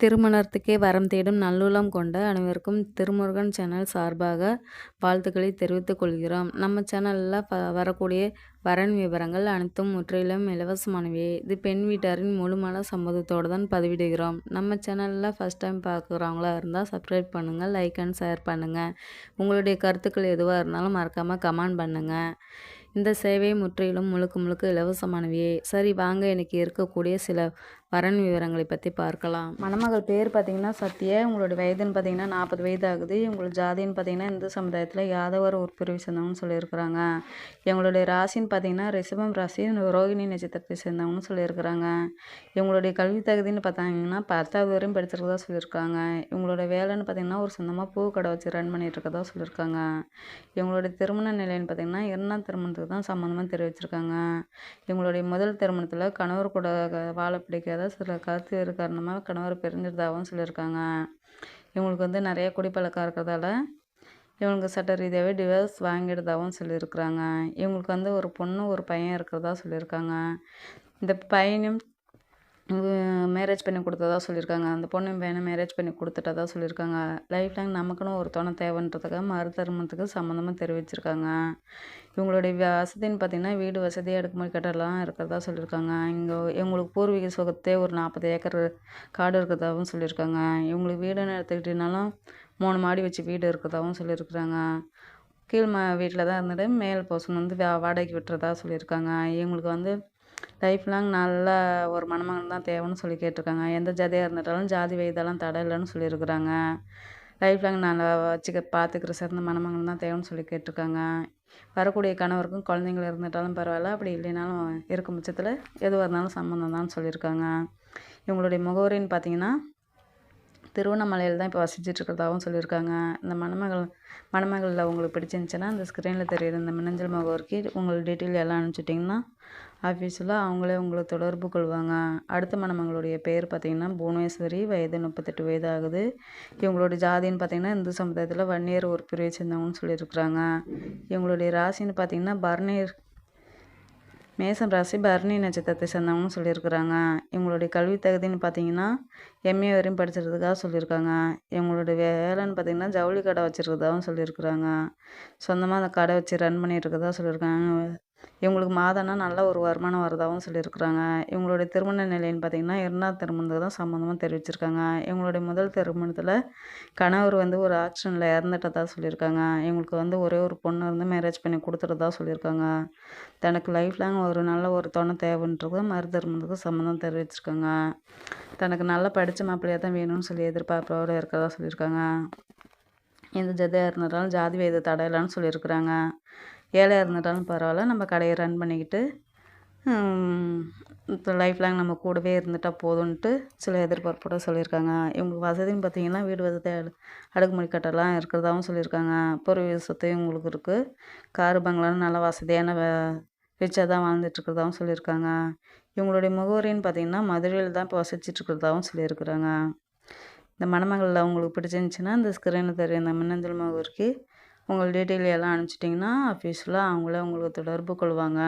திருமணத்துக்கே வரம் தேடும் நல்லுளம் கொண்ட அனைவருக்கும் திருமுருகன் சேனல் சார்பாக வாழ்த்துக்களை தெரிவித்துக் கொள்கிறோம். நம்ம சேனலில் ப வரக்கூடிய வரன் விவரங்கள் அனைத்தும் முற்றிலும் இலவசமானவை. இது பெண் வீட்டாரின் முழுமான சம்மதத்தோடு தான் பதிவிடுகிறோம். நம்ம சேனலில் ஃபஸ்ட் டைம் பார்க்குறவங்களா இருந்தால் சப்ஸ்கிரைப் பண்ணுங்கள் லைக் அண்ட் ஷேர் பண்ணுங்கள் உங்களுடைய கருத்துக்கள் எதுவாக இருந்தாலும் மறக்காமல் கமெண்ட் பண்ணுங்கள் இந்த சேவை முற்றிலும் முழுக்க முழுக்க இலவசமானவையே சரி வாங்க எனக்கு இருக்கக்கூடிய சில வரன் விவரங்களை பற்றி பார்க்கலாம். மணமகள் பேர் பார்த்தீங்கன்னா சத்யா உங்களோட வயதுன்னு பார்த்தீங்கன்னா நாற்பது வயது ஆகுது உங்களோட ஜாதின்னு பார்த்தீங்கன்னா இந்து சமுதாயத்தில் யாதவர் ஒரு பிரிவு சேர்ந்தவங்கன்னு சொல்லியிருக்கிறாங்க. எங்களுடைய ராசின்னு பார்த்தீங்கன்னா ரிஷபம் ராசி ரோகிணி நட்சத்திரத்தை சேர்ந்தவங்கன்னு சொல்லியிருக்கிறாங்க. இவங்களுடைய கல்வி தகுதின்னு பார்த்தாங்கன்னா பத்தாவது வரையும் படிச்சிருக்கதா சொல்லியிருக்காங்க. இவங்களோட வேலைன்னு பார்த்தீங்கன்னா ஒரு சொந்தமாக பூ கடை வச்சு ரன் பண்ணிட்டு இருக்கதா சொல்லியிருக்காங்க. இவங்களுடைய திருமண நிலைன்னு பார்த்தீங்கன்னா இரண்டாம் திருமணத்துக்கு தான் சம்மந்தமாக தெரிவிச்சிருக்காங்க. இவங்களுடைய முதல் திருமணத்தில் கணவர் கூட வாழ பிடிக்காத சில கருத்து காரணமாக கணவர் பிரிஞ்சிருந்தாகவும் சொல்லியிருக்காங்க. இவங்களுக்கு வந்து நிறைய குடிப்பழக்கம் இருக்கிறதால இவங்களுக்கு சட்ட ரீதியாகவே டிவோர்ஸ் வாங்கிடுதாகவும் சொல்லியிருக்கிறாங்க. இவங்களுக்கு வந்து ஒரு பொண்ணு ஒரு பையன் இருக்கிறதா சொல்லியிருக்காங்க. இந்த பையனும் மேரேஜ் பண்ணி கொடுத்ததா சொல்லியிருக்காங்க. அந்த பொண்ணு வேணும் மேரேஜ் பண்ணி கொடுத்துட்டதா சொல்லியிருக்காங்க. லைஃப் லாங் நமக்குன்னு ஒரு துணை தேவைன்றதுக்காக மறுதருமத்துக்கு சம்மந்தமாக தெரிவிச்சிருக்காங்க. இவங்களுடைய வசதின்னு பார்த்திங்கன்னா வீடு வசதி அடுக்குமுறை கட்டடலாம் இருக்கிறதா சொல்லியிருக்காங்க. இங்கே இவங்களுக்கு பூர்வீக சுகத்தே ஒரு நாற்பது ஏக்கர் காடு இருக்கிறதாகவும் சொல்லியிருக்காங்க. இவங்களுக்கு வீடுன்னு எடுத்துக்கிட்டிங்கனாலும் மூணு மாடி வச்சு வீடு இருக்கிறதாகவும் சொல்லியிருக்கிறாங்க. கீழ் ம வீட்டில் தான் இருந்துட்டு மேல் போர்ஷன் வந்து வாடகைக்கு விட்டுறதா சொல்லியிருக்காங்க. இவங்களுக்கு வந்து லைஃப் லாங் நல்ல ஒரு மணமகன் தான் தேவைன்னு சொல்லி கேட்டிருக்காங்க. எந்த ஜாதியாக இருந்துட்டாலும் ஜாதி வயதெல்லாம் தடை இல்லைன்னு சொல்லியிருக்கிறாங்க. லைஃப் லாங் நல்லா வச்சுக்க பார்த்துக்கிற சிறந்த மணமகன் தான் தேவைன்னு சொல்லி கேட்டிருக்காங்க. வரக்கூடிய கணவருக்கும் குழந்தைங்கள இருந்துட்டாலும் பரவாயில்ல அப்படி இல்லைனாலும் இருக்கும் பட்சத்தில் எதுவாக இருந்தாலும் சம்மந்தம் தான் சொல்லியிருக்காங்க. இவங்களுடைய முகவரின்னு பார்த்தீங்கன்னா திருவண்ணாமலையில் தான் இப்போ வசிச்சிட்ருக்கிறதாகவும் சொல்லியிருக்காங்க இந்த மணமகள் மணமகளில் உங்களுக்கு பிடிச்சிருந்துச்சின்னா அந்த ஸ்க்ரீனில் தெரியுற இந்த மின்னஞ்சல் முகவரிக்கு உங்கள் டீட்டெயில் எல்லாம் அனுப்பிச்சிட்டிங்கன்னா ஆஃபீஸில் அவங்களே உங்களை தொடர்பு கொள்வாங்க. அடுத்த மணமகளுடைய பேர் பார்த்திங்கன்னா புவனேஸ்வரி வயது முப்பத்தெட்டு வயது ஆகுது. இவங்களுடைய ஜாதின்னு பார்த்திங்கன்னா இந்து சமுதாயத்தில் வன்னியர் ஒரு பிரிவை சேர்ந்தவங்கன்னு சொல்லியிருக்கிறாங்க. இவங்களுடைய ராசின்னு பார்த்திங்கன்னா பர்னியர் மேசம் ராசி பரணி நட்சத்திரத்தை சேர்ந்தவங்கன்னு சொல்லியிருக்கிறாங்க. இவங்களுடைய கல்வி தகுதின்னு பார்த்தீங்கன்னா எம்ஏ வரையும் படிச்சிருக்கிறதுக்காக சொல்லியிருக்காங்க. இவங்களுடைய வேலைன்னு பார்த்தீங்கன்னா ஜவுளி கடை வச்சுருக்கிறதாகவும் சொல்லியிருக்கிறாங்க. சொந்தமாக அந்த கடை வச்சு ரன் பண்ணிகிட்டு இருக்கிறதா சொல்லியிருக்காங்க. இவங்களுக்கு மாதம்னா நல்ல ஒரு வருமானம் வரதாகவும் சொல்லியிருக்கிறாங்க. இவங்களுடைய திருமண நிலைன்னு பார்த்திங்கன்னா இரண்டாம் திருமணத்துக்கு தான் சம்மந்தமாக தெரிவிச்சிருக்காங்க. இவங்களுடைய முதல் திருமணத்தில் கணவர் வந்து ஒரு ஆக்சிடெண்ட்டில் இறந்துட்டதாக சொல்லியிருக்காங்க. இவங்களுக்கு வந்து ஒரே ஒரு பொண்ணு வந்து மேரேஜ் பண்ணி கொடுத்துட்டதா சொல்லியிருக்காங்க. தனக்கு லைஃப் லாங் ஒரு நல்ல ஒரு துணை தேவைன்றது மறு திருமணத்துக்கு சம்மந்தம் தெரிவிச்சிருக்காங்க. தனக்கு நல்லா படித்த மாப்பிள்ளையாக தான் வேணும்னு சொல்லி எதிர்பார்ப்போடு இருக்கிறதா சொல்லியிருக்காங்க. எந்த ஜதியாக இருந்தாலும் ஜாதி வேத தடையிலான்னு சொல்லியிருக்கிறாங்க. ஏழையாக இருந்துட்டாலும் பரவாயில்ல. நம்ம கடையை ரன் பண்ணிக்கிட்டு லைஃப் லாங் நம்ம கூடவே இருந்துட்டால் போதும்ன்ட்டு சில எதிர்பார்ப்போட சொல்லியிருக்காங்க. இவங்களுக்கு வசதின்னு பார்த்தீங்கன்னா வீடு வசதி அடுக்குமுறை கட்டெல்லாம் இருக்கிறதாகவும் சொல்லியிருக்காங்க. பூர்வீக சொத்து இவங்களுக்கு இருக்குது காரு பங்களான்னு நல்லா வசதியான ரிச்சாக தான் வாழ்ந்துட்டுருக்கிறதாகவும் சொல்லியிருக்காங்க. இவங்களுடைய முகவரின்னு பார்த்தீங்கன்னா மதுரையில் தான் இப்போ வசிச்சிட்ருக்கிறதாகவும் சொல்லியிருக்கிறாங்க. இந்த மணமகளில் அவங்களுக்கு பிடிச்சிருந்துச்சின்னா இந்த ஸ்க்ரீனில் தெரியும். இந்த மின்னஞ்சல் முகவரிக்கு உங்கள் டீட்டெயில் எல்லாம் அனுப்பிச்சிட்டிங்கன்னா ஆஃபீஸில் அவங்களே உங்களுக்கு தொடர்பு கொள்வாங்க.